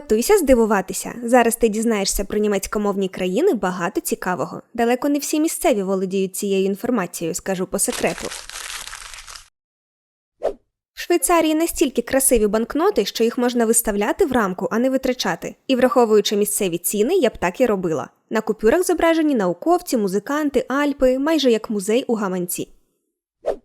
Готуйся здивуватися. Зараз ти дізнаєшся про німецькомовні країни багато цікавого. Далеко не всі місцеві володіють цією інформацією, скажу по секрету. Швейцарії настільки красиві банкноти, що їх можна виставляти в рамку, а не витрачати. І враховуючи місцеві ціни, я б так і робила. На купюрах зображені науковці, музиканти, Альпи, майже як музей у гаманці.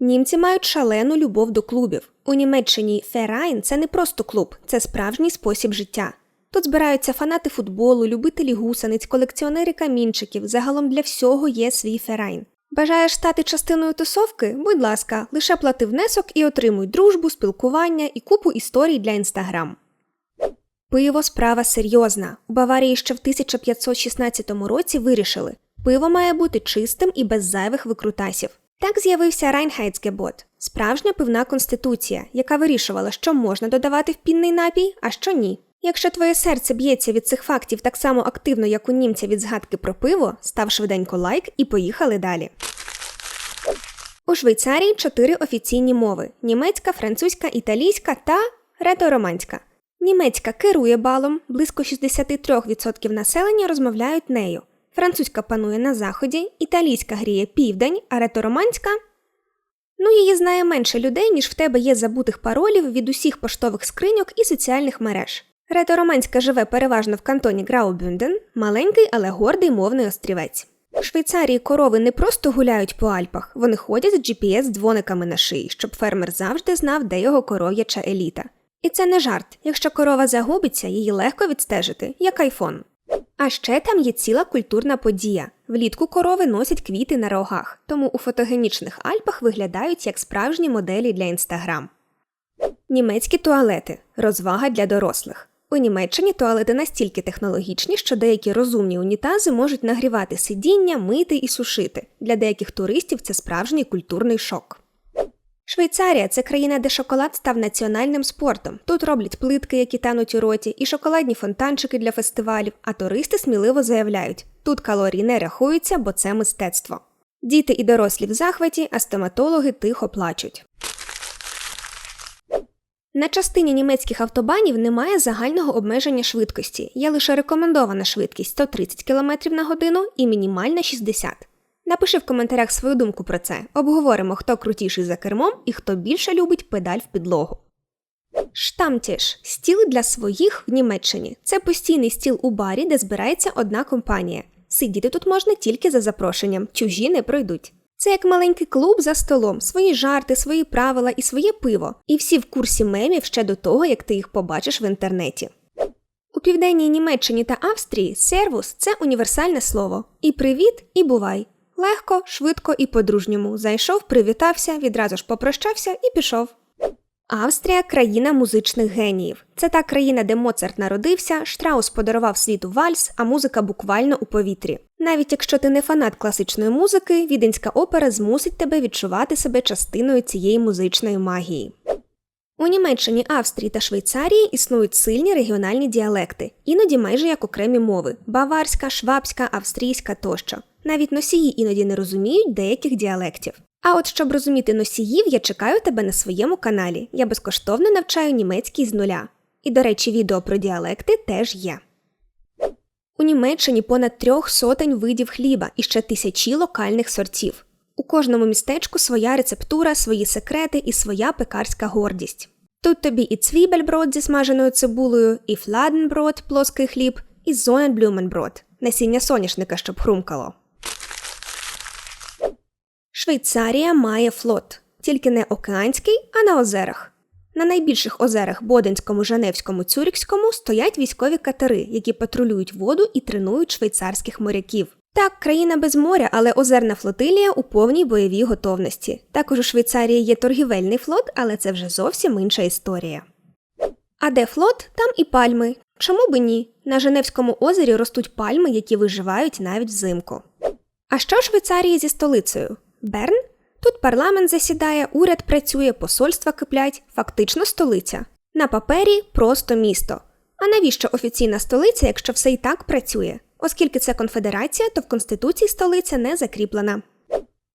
Німці мають шалену любов до клубів. У Німеччині Ферайн це не просто клуб, це справжній спосіб життя. Тут збираються фанати футболу, любителі гусениць, колекціонери камінчиків. Загалом для всього є свій ферайн. Бажаєш стати частиною тусовки? Будь ласка, лише плати внесок і отримуй дружбу, спілкування і купу історій для інстаграм. Пиво справа серйозна. У Баварії ще в 1516 році вирішили, пиво має бути чистим і без зайвих викрутасів. Так з'явився Райнхайцгебот – справжня пивна конституція, яка вирішувала, що можна додавати в пінний напій, а що ні. Якщо твоє серце б'ється від цих фактів так само активно, як у німця від згадки про пиво, став швиденько лайк і поїхали далі. У Швейцарії чотири офіційні мови: німецька, французька, італійська та ретороманська. Німецька керує балом, близько 63% населення розмовляють нею. Французька панує на заході, італійська гріє південь, а ретороманська Ну, її знає менше людей, ніж в тебе є забутих паролів від усіх поштових скриньок і соціальних мереж. Ретороманська живе переважно в кантоні Граубюнден, маленький, але гордий мовний острівець. У Швейцарії корови не просто гуляють по Альпах, вони ходять з GPS-дзвониками на шиї, щоб фермер завжди знав, де його коров'яча еліта. І це не жарт. Якщо корова загубиться, її легко відстежити, як айфон. А ще там є ціла культурна подія. Влітку корови носять квіти на рогах, тому у фотогенічних Альпах виглядають як справжні моделі для інстаграм. Німецькі туалети розвага для дорослих. У Німеччині туалети настільки технологічні, що деякі розумні унітази можуть нагрівати сидіння, мити і сушити. Для деяких туристів це справжній культурний шок. Швейцарія це країна, де шоколад став національним спортом. Тут роблять плитки, які тануть у роті, і шоколадні фонтанчики для фестивалів, а туристи сміливо заявляють: тут калорії не рахуються, бо це мистецтво. Діти і дорослі в захваті, а стоматологи тихо плачуть. На частині німецьких автобанів немає загального обмеження швидкості, є лише рекомендована швидкість 130 км на годину і мінімальна 60 Напиши в коментарях свою думку про це. Обговоримо, хто крутіший за кермом і хто більше любить педаль в підлогу. Штамтіш стіл для своїх в Німеччині. Це постійний стіл у барі, де збирається одна компанія. Сидіти тут можна тільки за запрошенням, чужі не пройдуть. Це як маленький клуб за столом, свої жарти, свої правила і своє пиво. І всі в курсі мемів ще до того, як ти їх побачиш в інтернеті. У південній Німеччині та Австрії сервус це універсальне слово. І привіт, і бувай. Легко, швидко і по-дружньому. Зайшов, привітався, відразу ж попрощався і пішов. Австрія країна музичних геніїв. Це та країна, де Моцарт народився, Штраус подарував світу вальс, а музика буквально у повітрі. Навіть якщо ти не фанат класичної музики, віденська опера змусить тебе відчувати себе частиною цієї музичної магії. У Німеччині, Австрії та Швейцарії існують сильні регіональні діалекти, іноді майже як окремі мови баварська, швабська, австрійська тощо. Навіть носії іноді не розуміють деяких діалектів. А от щоб розуміти носіїв, я чекаю тебе на своєму каналі. Я безкоштовно навчаю німецький з нуля. І, до речі, відео про діалекти теж є. У Німеччині понад трьох сотень видів хліба і ще тисячі локальних сортів. У кожному містечку своя рецептура, свої секрети і своя пекарська гордість. Тут тобі і цвібельброд зі смаженою цибулею, і фладенброд плоский хліб, і зоненблюменброд насіння соняшника, щоб хрумкало. Швейцарія має флот, тільки не океанський, а на озерах. На найбільших озерах Боденському, Жаневському, Цюрікському стоять військові катери, які патрулюють воду і тренують швейцарських моряків. Так, країна без моря, але озерна флотилія у повній бойовій готовності. Також у Швейцарії є торгівельний флот, але це вже зовсім інша історія. А де флот, там і пальми. Чому би ні? На Женевському озері ростуть пальми, які виживають навіть взимку. А що в Швейцарії зі столицею? Берн? Тут парламент засідає, уряд працює, посольства киплять, фактично столиця. На папері просто місто. А навіщо офіційна столиця, якщо все і так працює? Оскільки це конфедерація, то в Конституції столиця не закріплена.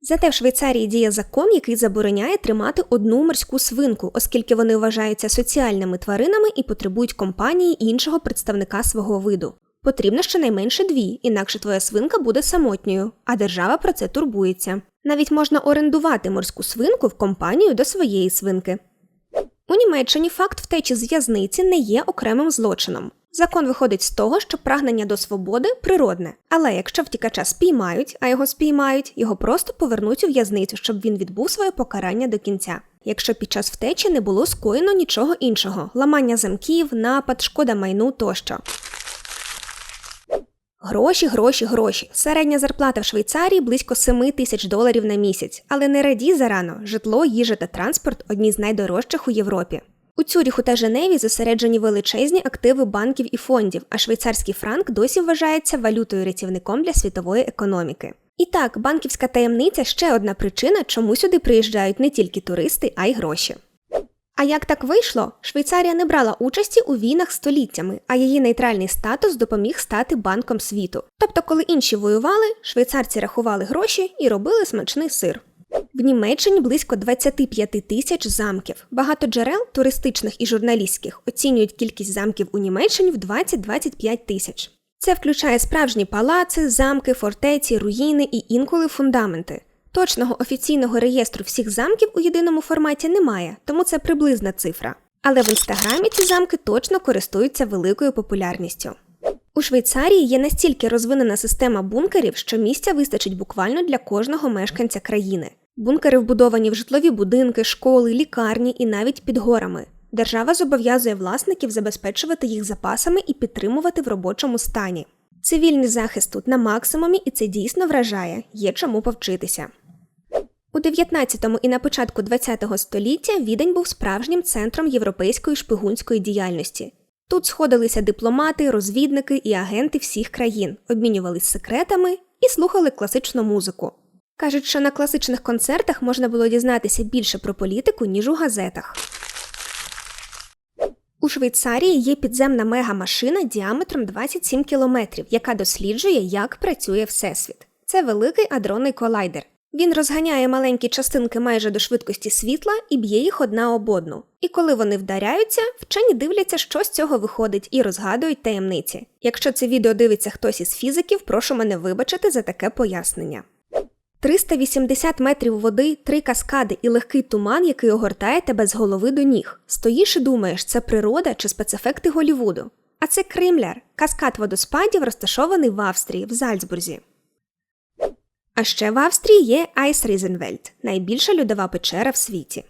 Зате в Швейцарії діє закон, який забороняє тримати одну морську свинку, оскільки вони вважаються соціальними тваринами і потребують компанії іншого представника свого виду. Потрібно щонайменше дві, інакше твоя свинка буде самотньою, а держава про це турбується. Навіть можна орендувати морську свинку в компанію до своєї свинки. У Німеччині факт втечі з в'язниці не є окремим злочином. Закон виходить з того, що прагнення до свободи природне, але якщо втікача спіймають, а його спіймають, його просто повернуть у в'язницю, щоб він відбув своє покарання до кінця. Якщо під час втечі не було скоєно нічого іншого ламання замків, напад, шкода майну тощо. Гроші, гроші, гроші. Середня зарплата в Швейцарії близько 7 тисяч доларів на місяць, але не радій зарано. Житло, їжа та транспорт одні з найдорожчих у Європі. У Цюріху та Женеві зосереджені величезні активи банків і фондів, а швейцарський франк досі вважається валютою рятівником для світової економіки. І так, банківська таємниця ще одна причина, чому сюди приїжджають не тільки туристи, а й гроші. А як так вийшло? Швейцарія не брала участі у війнах століттями, а її нейтральний статус допоміг стати банком світу. Тобто, коли інші воювали, швейцарці рахували гроші і робили смачний сир. В Німеччині близько 25 тисяч замків. Багато джерел, туристичних і журналістських, оцінюють кількість замків у Німеччині в 20-25 тисяч. Це включає справжні палаци, замки, фортеці, руїни і інколи фундаменти. Точного офіційного реєстру всіх замків у єдиному форматі немає, тому це приблизна цифра. Але в інстаграмі ці замки точно користуються великою популярністю. У Швейцарії є настільки розвинена система бункерів, що місця вистачить буквально для кожного мешканця країни. Бункери вбудовані в житлові будинки, школи, лікарні і навіть під горами. Держава зобов'язує власників забезпечувати їх запасами і підтримувати в робочому стані. Цивільний захист тут на максимумі, і це дійсно вражає, є чому повчитися. У 19 і на початку 20 століття відень був справжнім центром європейської шпигунської діяльності. Тут сходилися дипломати, розвідники і агенти всіх країн, обмінювались секретами і слухали класичну музику. Кажуть, що на класичних концертах можна було дізнатися більше про політику, ніж у газетах. У Швейцарії є підземна мегамашина діаметром 27 кілометрів, яка досліджує, як працює Всесвіт. Це великий адронний колайдер. Він розганяє маленькі частинки майже до швидкості світла і б'є їх одна об одну. І коли вони вдаряються, вчені дивляться, що з цього виходить, і розгадують таємниці. Якщо це відео дивиться хтось із фізиків, прошу мене вибачити за таке пояснення. 380 метрів води, три каскади і легкий туман, який огортає тебе з голови до ніг. Стоїш і думаєш, це природа чи спецефекти Голівуду. А це Кримляр, каскад водоспадів, розташований в Австрії, в Зальцбурзі. А ще в Австрії є Айсрізенвельд – найбільша льодова печера в світі.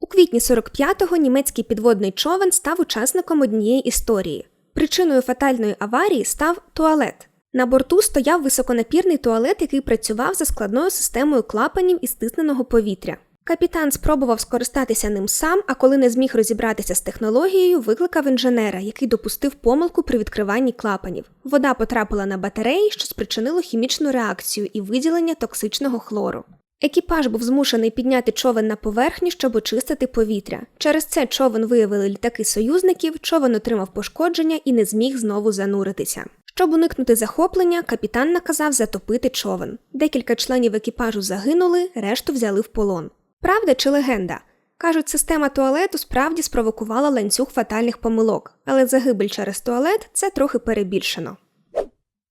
У квітні 45-го німецький підводний човен став учасником однієї історії. Причиною фатальної аварії став туалет. На борту стояв високонапірний туалет, який працював за складною системою клапанів і стисненого повітря. Капітан спробував скористатися ним сам, а коли не зміг розібратися з технологією, викликав інженера, який допустив помилку при відкриванні клапанів. Вода потрапила на батареї, що спричинило хімічну реакцію і виділення токсичного хлору. Екіпаж був змушений підняти човен на поверхню, щоб очистити повітря. Через це човен виявили літаки союзників, човен отримав пошкодження і не зміг знову зануритися. Щоб уникнути захоплення, капітан наказав затопити човен. Декілька членів екіпажу загинули, решту взяли в полон. Правда чи легенда? Кажуть, система туалету справді спровокувала ланцюг фатальних помилок, але загибель через туалет це трохи перебільшено.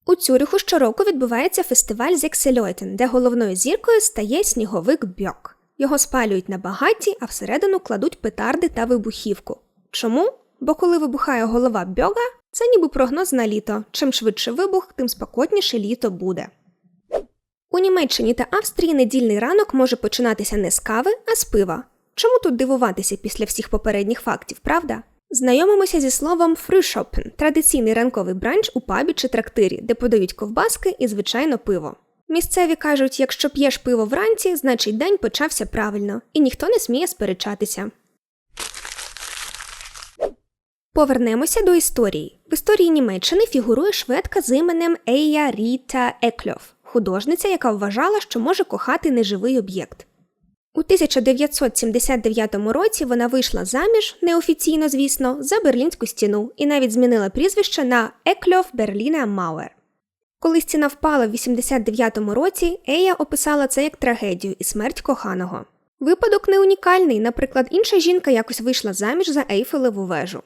У Цюриху щороку відбувається фестиваль Зексельойтен, де головною зіркою стає сніговик Бьок. Його спалюють на багатті, а всередину кладуть петарди та вибухівку. Чому? Бо коли вибухає голова Бьога, це ніби прогноз на літо. Чим швидше вибух, тим спокотніше літо буде. У Німеччині та Австрії недільний ранок може починатися не з кави, а з пива. Чому тут дивуватися після всіх попередніх фактів, правда? Знайомимося зі словом фрюшопен – традиційний ранковий бранч у пабі чи трактирі, де подають ковбаски і, звичайно, пиво. Місцеві кажуть, якщо п'єш пиво вранці, значить день почався правильно, і ніхто не сміє сперечатися. Повернемося до історії. В історії Німеччини фігурує шведка з іменем Ея Ріта Екльов, художниця, яка вважала, що може кохати неживий об'єкт. У 1979 році вона вийшла заміж, неофіційно, звісно, за Берлінську стіну і навіть змінила прізвище на Екльов Берліна Мауер. Коли стіна впала в 89-му році, Ея описала це як трагедію і смерть коханого. Випадок не унікальний, наприклад, інша жінка якось вийшла заміж за Ейфелеву вежу.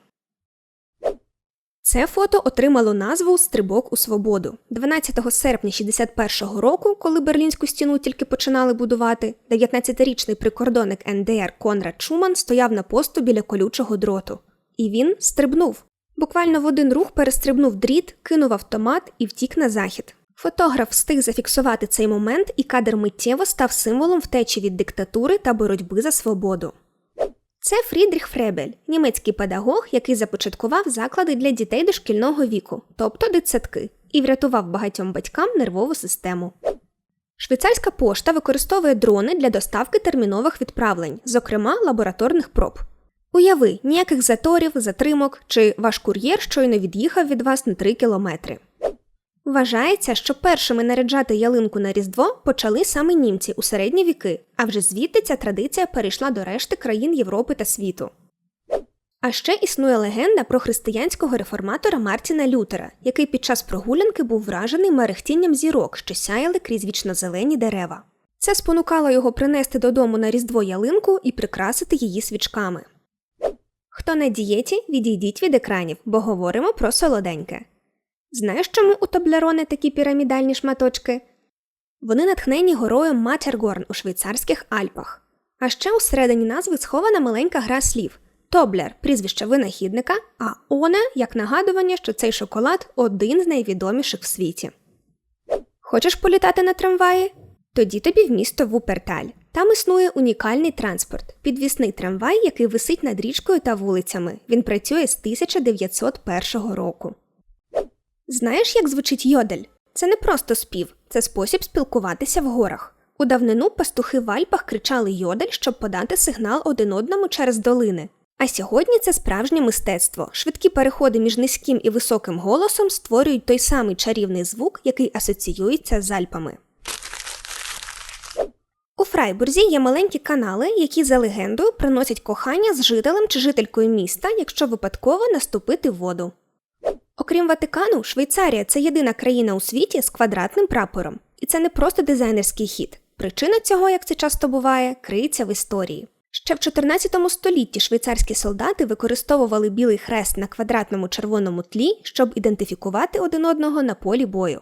Це фото отримало назву Стрибок у свободу. 12 серпня 61-го року, коли Берлінську стіну тільки починали будувати, 19-річний прикордонник НДР Конрад Шуман стояв на посту біля колючого дроту. І він стрибнув. Буквально в один рух перестрибнув дріт, кинув автомат і втік на захід. Фотограф встиг зафіксувати цей момент, і кадр миттєво став символом втечі від диктатури та боротьби за свободу. Це Фрідріх Фребель, німецький педагог, який започаткував заклади для дітей дошкільного віку, тобто дитсадки, і врятував багатьом батькам нервову систему. Швейцарська пошта використовує дрони для доставки термінових відправлень, зокрема лабораторних проб. Уяви, ніяких заторів, затримок чи ваш кур'єр щойно від'їхав від вас на 3 кілометри. Вважається, що першими наряджати ялинку на Різдво почали саме німці у середні віки, а вже звідти ця традиція перейшла до решти країн Європи та світу. А ще існує легенда про християнського реформатора Мартіна Лютера, який під час прогулянки був вражений мерехтінням зірок, що сяяли крізь вічнозелені дерева. Це спонукало його принести додому на Різдво ялинку і прикрасити її свічками. Хто на дієті, відійдіть від екранів, бо говоримо про солоденьке. Знаєш, чому у Тоблерони такі пірамідальні шматочки? Вони натхнені горою Матергорн у швейцарських Альпах. А ще у середині назви схована маленька гра слів Тоблер прізвище винахідника, а Оне як нагадування, що цей шоколад один з найвідоміших в світі. Хочеш політати на трамваї? Тоді тобі в місто Вуперталь. Там існує унікальний транспорт, підвісний трамвай, який висить над річкою та вулицями. Він працює з 1901 року. Знаєш, як звучить йодель? Це не просто спів, це спосіб спілкуватися в горах. У давнину пастухи в Альпах кричали йодель, щоб подати сигнал один одному через долини. А сьогодні це справжнє мистецтво. Швидкі переходи між низьким і високим голосом створюють той самий чарівний звук, який асоціюється з Альпами. У Фрайбурзі є маленькі канали, які за легендою приносять кохання з жителем чи жителькою міста, якщо випадково наступити в воду. Окрім Ватикану, Швейцарія це єдина країна у світі з квадратним прапором. І це не просто дизайнерський хід. Причина цього, як це часто буває, криється в історії. Ще в 14 столітті швейцарські солдати використовували білий хрест на квадратному червоному тлі, щоб ідентифікувати один одного на полі бою.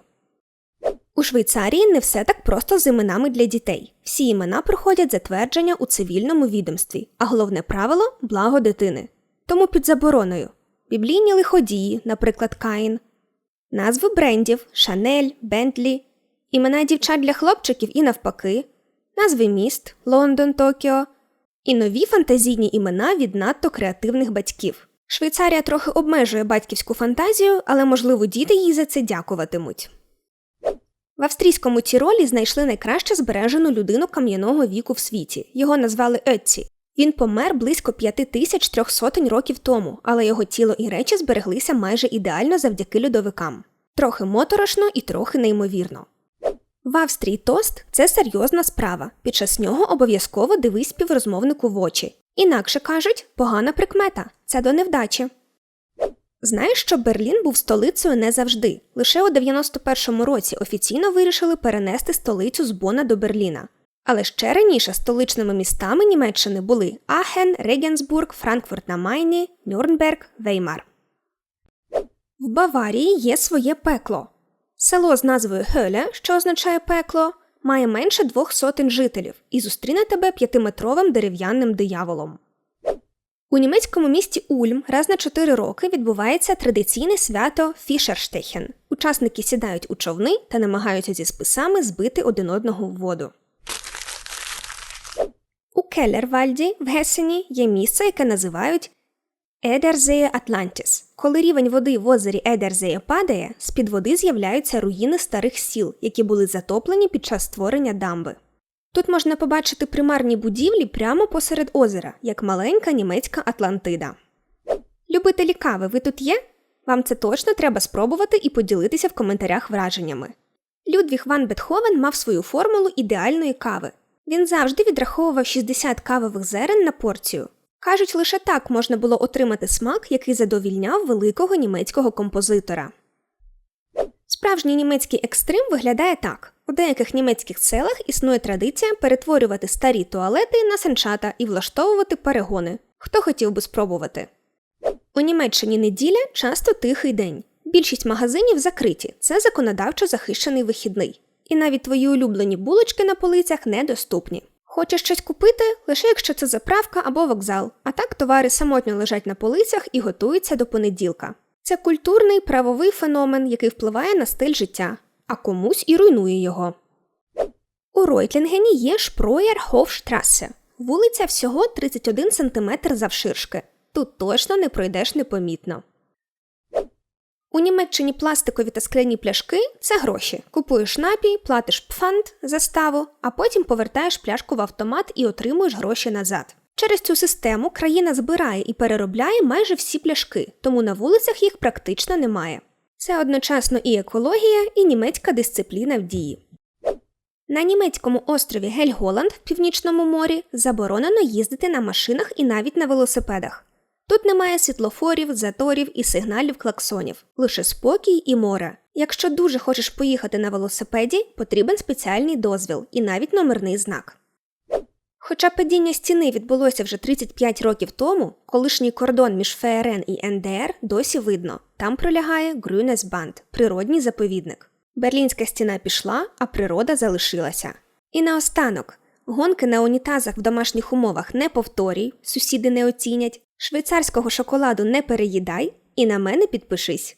У Швейцарії не все так просто з іменами для дітей. Всі імена проходять затвердження у цивільному відомстві, а головне правило благо дитини. Тому під забороною біблійні лиходії, наприклад, Каїн, назви брендів Шанель, Бентлі, імена дівчат для хлопчиків і навпаки, назви міст Лондон, Токіо, і нові фантазійні імена від надто креативних батьків. Швейцарія трохи обмежує батьківську фантазію, але, можливо, діти їй за це дякуватимуть. В австрійському Тіролі знайшли найкраще збережену людину кам'яного віку в світі. Його назвали Етці. Він помер близько 5300 років тому, але його тіло і речі збереглися майже ідеально завдяки льодовикам. Трохи моторошно і трохи неймовірно. В Австрії тост це серйозна справа. Під час нього обов'язково дивись співрозмовнику в очі. Інакше кажуть, погана прикмета це до невдачі. Знаєш, що Берлін був столицею не завжди. Лише у 91-му році офіційно вирішили перенести столицю з Бона до Берліна. Але ще раніше столичними містами Німеччини були Ахен, Регенсбург, Франкфурт на Майні, Нюрнберг, Веймар. В Баварії є своє пекло. Село з назвою Хеле, що означає пекло, має менше двох сотень жителів і зустріне тебе п'ятиметровим дерев'яним дияволом. У німецькому місті Ульм раз на 4 роки відбувається традиційне свято Фішерштехен. Учасники сідають у човни та намагаються зі списами збити один одного в воду. У Келлервальді в Гесені є місце, яке називають Едерзеє Атлантіс. Коли рівень води в озері Едерзеє падає, з під води з'являються руїни старих сіл, які були затоплені під час створення дамби. Тут можна побачити примарні будівлі прямо посеред озера, як маленька німецька Атлантида. Любителі кави, ви тут є? Вам це точно треба спробувати і поділитися в коментарях враженнями. Людвіг Ван Бетховен мав свою формулу ідеальної кави. Він завжди відраховував 60 кавових зерен на порцію. Кажуть, лише так можна було отримати смак, який задовільняв великого німецького композитора. Справжній німецький екстрим виглядає так: у деяких німецьких селах існує традиція перетворювати старі туалети на санчата і влаштовувати перегони. Хто хотів би спробувати? У Німеччині неділя часто тихий день. Більшість магазинів закриті, це законодавчо захищений вихідний. І навіть твої улюблені булочки на полицях недоступні. Хочеш щось купити, лише якщо це заправка або вокзал, а так товари самотньо лежать на полицях і готуються до понеділка. Це культурний правовий феномен, який впливає на стиль життя, а комусь і руйнує його. У Ройтлінгені є Шпроєр Хофштрасе. Вулиця всього 31 см завширшки. Тут точно не пройдеш непомітно. У Німеччині пластикові та скляні пляшки це гроші. Купуєш напій, платиш пфанд заставу, а потім повертаєш пляшку в автомат і отримуєш гроші назад. Через цю систему країна збирає і переробляє майже всі пляшки, тому на вулицях їх практично немає. Це одночасно і екологія, і німецька дисципліна в дії. На німецькому острові Гельголанд в Північному морі заборонено їздити на машинах і навіть на велосипедах. Тут немає світлофорів, заторів і сигналів клаксонів, лише спокій і море. Якщо дуже хочеш поїхати на велосипеді, потрібен спеціальний дозвіл і навіть номерний знак. Хоча падіння стіни відбулося вже 35 років тому, колишній кордон між ФРН і НДР досі видно. Там пролягає Грюнесбанд – природній заповідник. Берлінська стіна пішла, а природа залишилася. І наостанок, гонки на унітазах в домашніх умовах не повторюй, сусіди не оцінять, швейцарського шоколаду не переїдай і на мене підпишись.